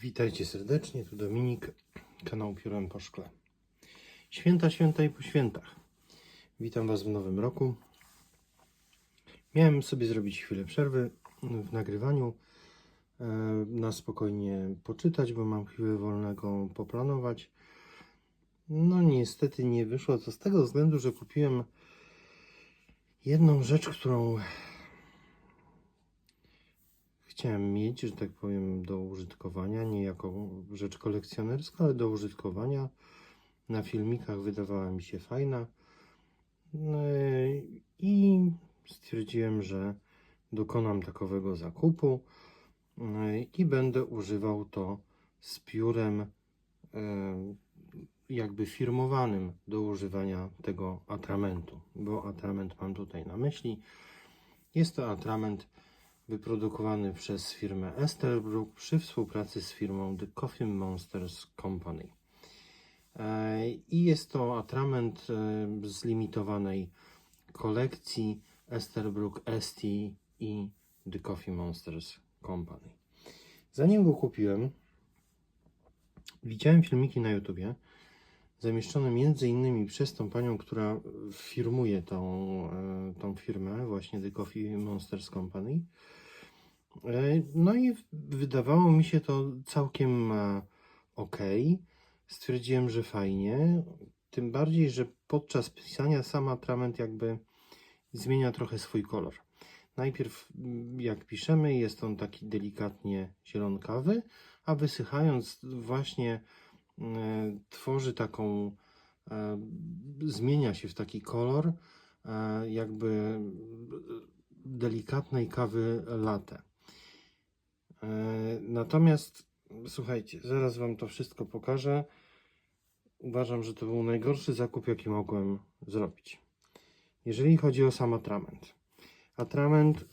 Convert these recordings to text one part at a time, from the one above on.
Witajcie serdecznie, tu Dominik, kanał Piórem po Szkle. Święta, święta i po świętach. Witam Was w nowym roku. Miałem sobie zrobić chwilę przerwy w nagrywaniu, e, na spokojnie poczytać, bo mam chwilę wolnego poplanować. No niestety nie wyszło to z tego względu, że kupiłem jedną rzecz, którą chciałem mieć, że tak powiem, do użytkowania, nie jako rzecz kolekcjonerska, ale do użytkowania. Na filmikach wydawała mi się fajna. No I stwierdziłem, że dokonam takowego zakupu no i będę używał to z piórem e, jakby firmowanym do używania tego atramentu, bo atrament mam tutaj na myśli. Jest to atrament wyprodukowany przez firmę Esterbrook przy współpracy z firmą The Coffee Monsters Company. E, I jest to atrament e, z limitowanej kolekcji Esterbrook ST i The Coffee Monsters Company. Zanim go kupiłem, widziałem filmiki na YouTubie zamieszczone między innymi przez tą panią, która firmuje tą, e, tą firmę, właśnie The Coffee Monsters Company. E, No i wydawało mi się to całkiem ok. Stwierdziłem, że fajnie. Tym bardziej, że podczas pisania sam atrament jakby zmienia trochę swój kolor. Najpierw mm, jak piszemy jest on taki delikatnie zielonkawy, a wysychając właśnie e, tworzy taką, e, zmienia się w taki kolor e, jakby delikatnej kawy latte. E, Natomiast słuchajcie, zaraz Wam to wszystko pokażę. Uważam, że to był najgorszy zakup, jaki mogłem zrobić. Jeżeli chodzi o sam atrament. Atrament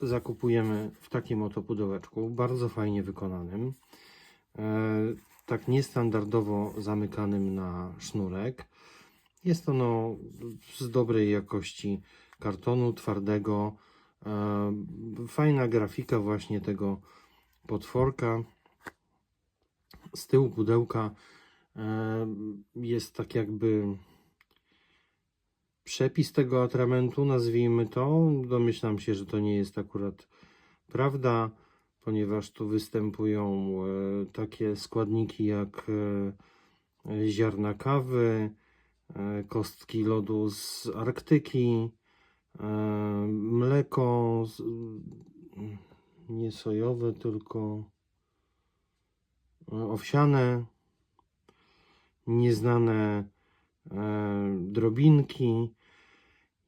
zakupujemy w takim oto pudełeczku, bardzo fajnie wykonanym. E, tak niestandardowo zamykanym na sznurek. Jest ono z dobrej jakości kartonu twardego. Fajna grafika właśnie tego potworka. Z tyłu pudełka e, jest tak jakby przepis tego atramentu, nazwijmy to. Domyślam się, że to nie jest akurat prawda, ponieważ tu występują e, takie składniki jak e, ziarna kawy, kostki lodu z Arktyki, mleko z, nie sojowe, tylko e, owsiane, nieznane e, drobinki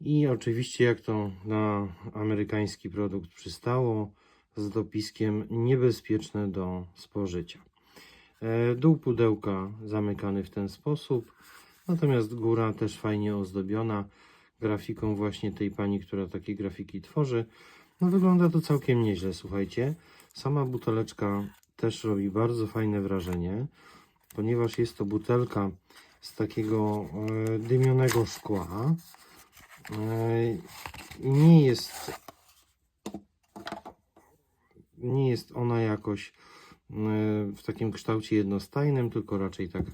i oczywiście jak to na amerykański produkt przystało z dopiskiem niebezpieczne do spożycia. E, Dół pudełka zamykany w ten sposób, natomiast góra też fajnie ozdobiona grafiką właśnie tej pani, która takie grafiki tworzy. No wygląda to całkiem nieźle, słuchajcie. Sama buteleczka też robi bardzo fajne wrażenie, ponieważ jest to butelka z takiego e, dymionego szkła. E, nie jest nie jest ona jakoś e, w takim kształcie jednostajnym, tylko raczej tak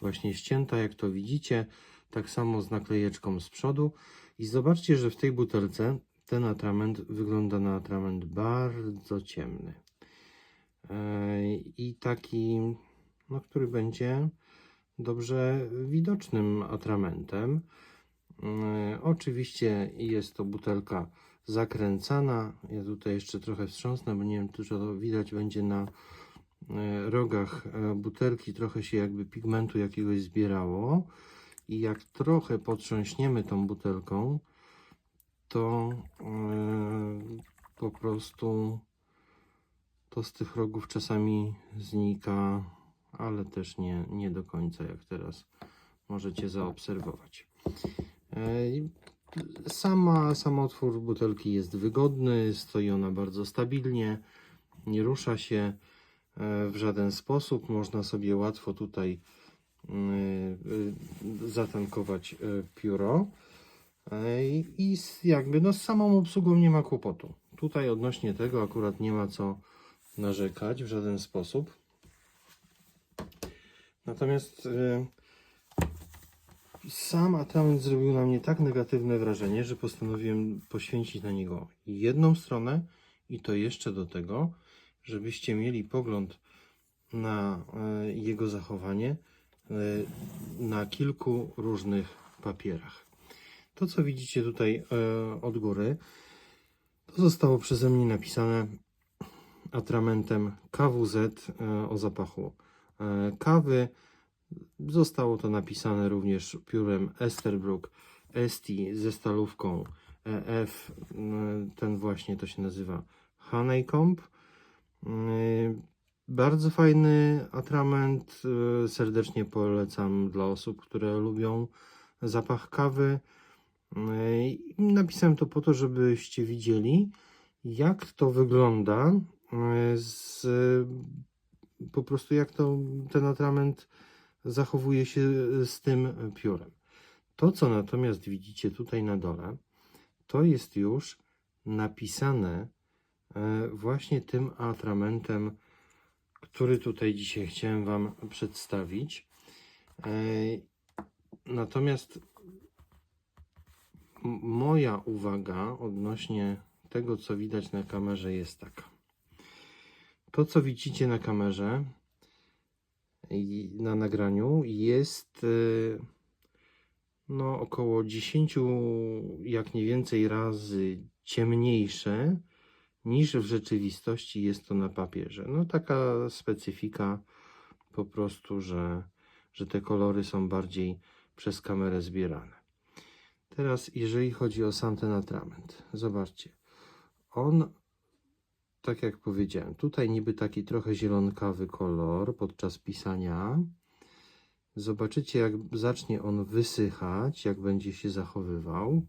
właśnie ścięta, jak to widzicie. Tak samo z naklejeczką z przodu. I zobaczcie, że w tej butelce ten atrament wygląda na atrament bardzo ciemny. I taki, no, który będzie dobrze widocznym atramentem. Oczywiście jest to butelka zakręcana. Ja tutaj jeszcze trochę wstrząsnę, bo nie wiem, czy to widać będzie na e, rogach e, butelki. Trochę się jakby pigmentu jakiegoś zbierało. I jak trochę potrząśniemy tą butelką, to e, po prostu to z tych rogów czasami znika, ale też nie, nie do końca, jak teraz możecie zaobserwować. E, Sama, sam otwór butelki jest wygodny, stoi ona bardzo stabilnie, nie rusza się e, w żaden sposób. Można sobie łatwo tutaj zatankować e, pióro. I jakby no z samą obsługą nie ma kłopotu. Tutaj odnośnie tego akurat nie ma co narzekać w żaden sposób. Natomiast y, sam atrament zrobił na mnie tak negatywne wrażenie, że postanowiłem poświęcić na niego jedną stronę i to jeszcze do tego, żebyście mieli pogląd na y, jego zachowanie y, na kilku różnych papierach. To, co widzicie tutaj y, od góry, to zostało przeze mnie napisane atramentem KWZ e, o zapachu e, kawy. Zostało to napisane również piórem Esterbrook ST ze stalówką EF. E, Ten właśnie to się nazywa Honeycomb. Bardzo fajny atrament. e, Serdecznie polecam dla osób, które lubią zapach kawy. I Napisałem to po to, żebyście widzieli, jak to wygląda e, z po prostu jak to ten atrament zachowuje się z tym piórem. To, co natomiast widzicie tutaj na dole, to jest już napisane właśnie tym atramentem, który tutaj dzisiaj chciałem Wam przedstawić. E, Natomiast moja uwaga odnośnie tego, co widać na kamerze, jest taka. To, co widzicie na kamerze na nagraniu, jest y, no, około 10, jak nie więcej razy ciemniejsze niż w rzeczywistości jest to na papierze. No, taka specyfika po prostu, że, że te kolory są bardziej przez kamerę zbierane. Teraz, jeżeli chodzi o sam ten atrament, zobaczcie. On tak jak powiedziałem, tutaj niby taki trochę zielonkawy kolor podczas pisania. Zobaczycie, jak zacznie on wysychać, jak będzie się zachowywał.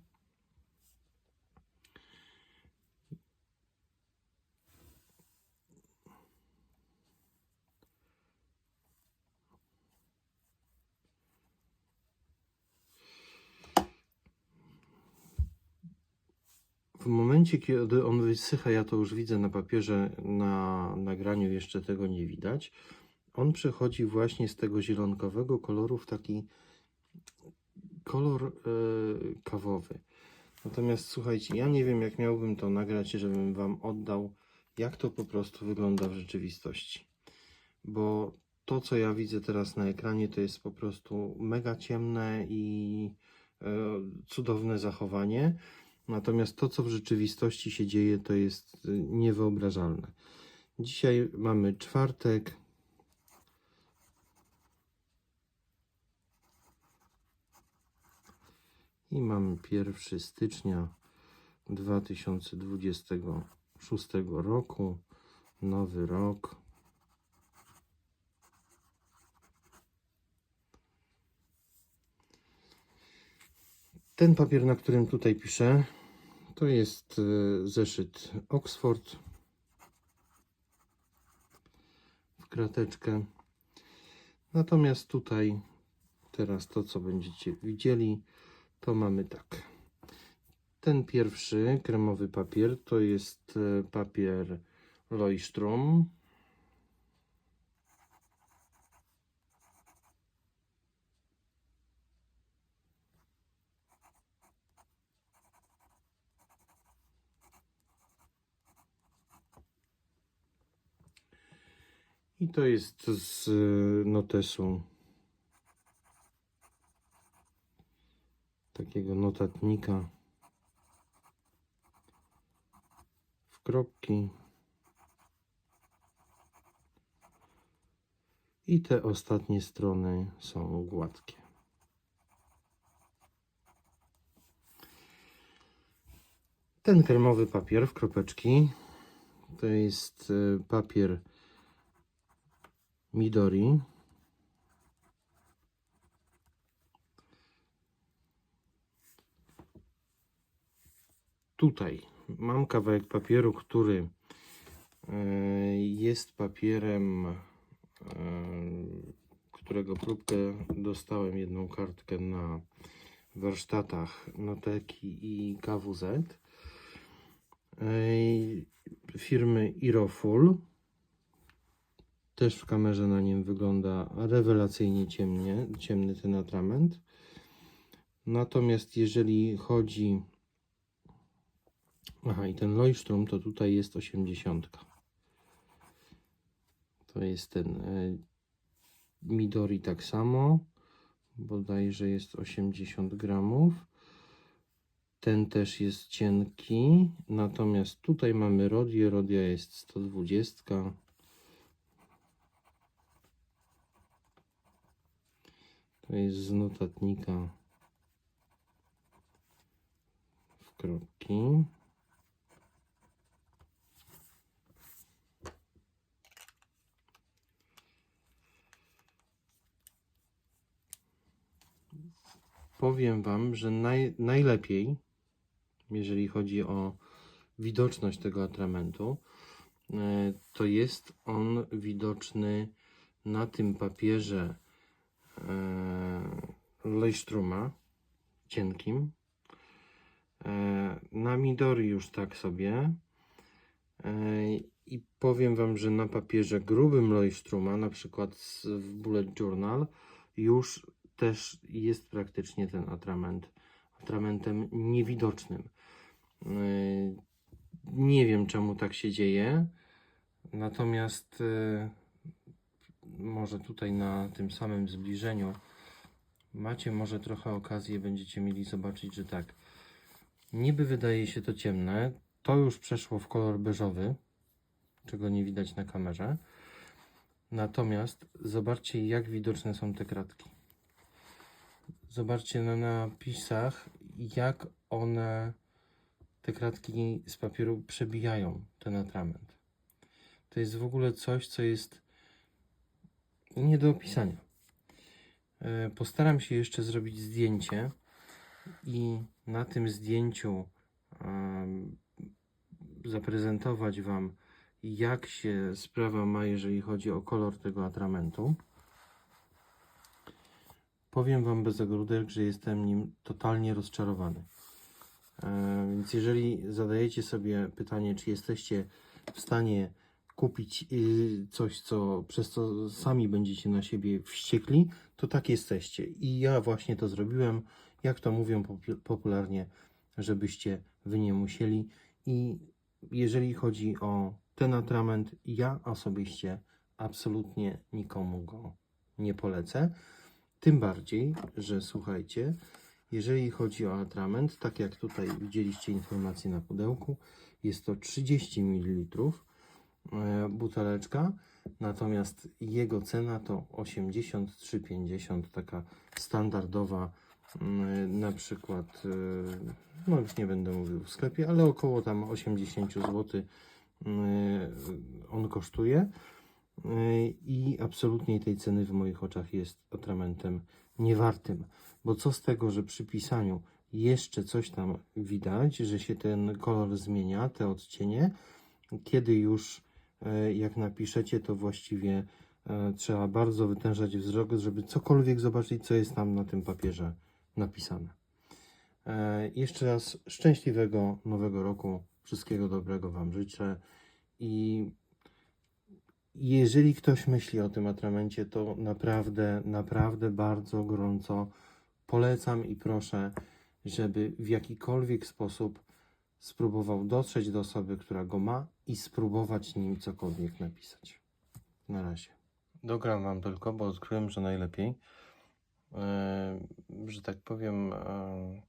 Momencie, kiedy on wysycha, ja to już widzę na papierze, na nagraniu jeszcze tego nie widać. On przechodzi właśnie z tego zielonkowego koloru w taki kolor e, kawowy. Natomiast słuchajcie, ja nie wiem, jak miałbym to nagrać, żebym Wam oddał, jak to po prostu wygląda w rzeczywistości. Bo to, co ja widzę teraz na ekranie, to jest po prostu mega ciemne i e, cudowne zachowanie. Natomiast to, co w rzeczywistości się dzieje, to jest y, niewyobrażalne. Dzisiaj mamy czwartek. I mamy 1 stycznia 2026 roku. Nowy rok. Ten papier, na którym tutaj piszę, to jest e, zeszyt Oxford w krateczkę. Natomiast tutaj teraz to, co będziecie widzieli, to mamy tak. Ten pierwszy kremowy papier to jest e, papier Leuchtturm. I to jest z e, notesu takiego notatnika w kropki. I te ostatnie strony są gładkie. Ten kremowy papier w kropeczki to jest e, papier Midori. Tutaj mam kawałek papieru, który e, jest papierem, e, którego próbkę dostałem jedną kartkę na warsztatach Noteki i KWZ e, firmy Iroful. Też w kamerze na nim wygląda rewelacyjnie ciemnie, ciemny ten atrament. Natomiast jeżeli chodzi... Aha, i ten Leuchtturm to tutaj jest 80. To jest ten e, Midori tak samo. Bodajże jest 80 gramów. Ten też jest cienki. Natomiast tutaj mamy Rodię. Rodia jest 120. To jest z notatnika w kropki. Powiem Wam, że naj, najlepiej, jeżeli chodzi o widoczność tego atramentu, e, to jest on widoczny na tym papierze e, Leuchtturma cienkim. E, Na Midori już tak sobie. E, I powiem Wam, że na papierze grubym Leuchtturma, na przykład w Bullet Journal, już też jest praktycznie ten atrament atramentem niewidocznym. Nie wiem, czemu tak się dzieje. Natomiast może tutaj na tym samym zbliżeniu macie może trochę okazję, będziecie mieli zobaczyć, że tak. Niby wydaje się to ciemne, to już przeszło w kolor beżowy, czego nie widać na kamerze. Natomiast zobaczcie, jak widoczne są te kratki. Zobaczcie na napisach, jak one, te kratki z papieru przebijają ten atrament. To jest w ogóle coś, co jest nie do opisania. E, Postaram się jeszcze zrobić zdjęcie i na tym zdjęciu zaprezentować Wam, jak się sprawa ma, jeżeli chodzi o kolor tego atramentu. Powiem Wam bez ogródek, że jestem nim totalnie rozczarowany. E, Więc jeżeli zadajecie sobie pytanie, czy jesteście w stanie kupić y, coś, co przez co sami będziecie na siebie wściekli, to tak jesteście. I ja właśnie to zrobiłem, jak to mówią popu- popularnie, żebyście wy nie musieli. I jeżeli chodzi o ten atrament, ja osobiście absolutnie nikomu go nie polecę. Tym bardziej, że słuchajcie, jeżeli chodzi o atrament, tak jak tutaj widzieliście informację na pudełku, jest to 30 ml buteleczka, natomiast jego cena to 83,50, taka standardowa, mm, na przykład, e, no już nie będę mówił w sklepie, ale około tam 80 zł on kosztuje. Yy, i absolutnie tej ceny w moich oczach jest atramentem niewartym. Bo co z tego, że przy pisaniu jeszcze coś tam widać, że się ten kolor zmienia, te odcienie, kiedy już e, jak napiszecie, to właściwie e, trzeba bardzo wytężać wzrok, żeby cokolwiek zobaczyć, co jest tam na tym papierze napisane. E, Jeszcze raz szczęśliwego nowego roku, wszystkiego dobrego Wam życzę i jeżeli ktoś myśli o tym atramencie, to naprawdę, naprawdę bardzo gorąco polecam i proszę, żeby w jakikolwiek sposób spróbował dotrzeć do osoby, która go ma i spróbować nim cokolwiek napisać. Na razie. Dogram Wam tylko, bo odkryłem, że najlepiej, e, że tak powiem, e,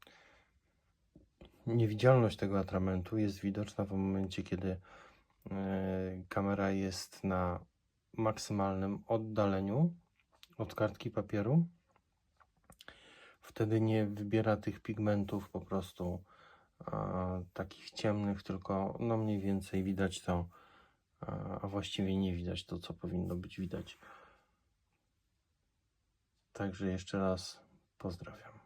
niewidzialność tego atramentu jest widoczna w momencie, kiedy e, kamera jest na maksymalnym oddaleniu od kartki papieru. Wtedy nie wybiera tych pigmentów po prostu takich ciemnych, tylko no mniej więcej widać to, a, właściwie nie widać to, co powinno być widać. Także jeszcze raz pozdrawiam.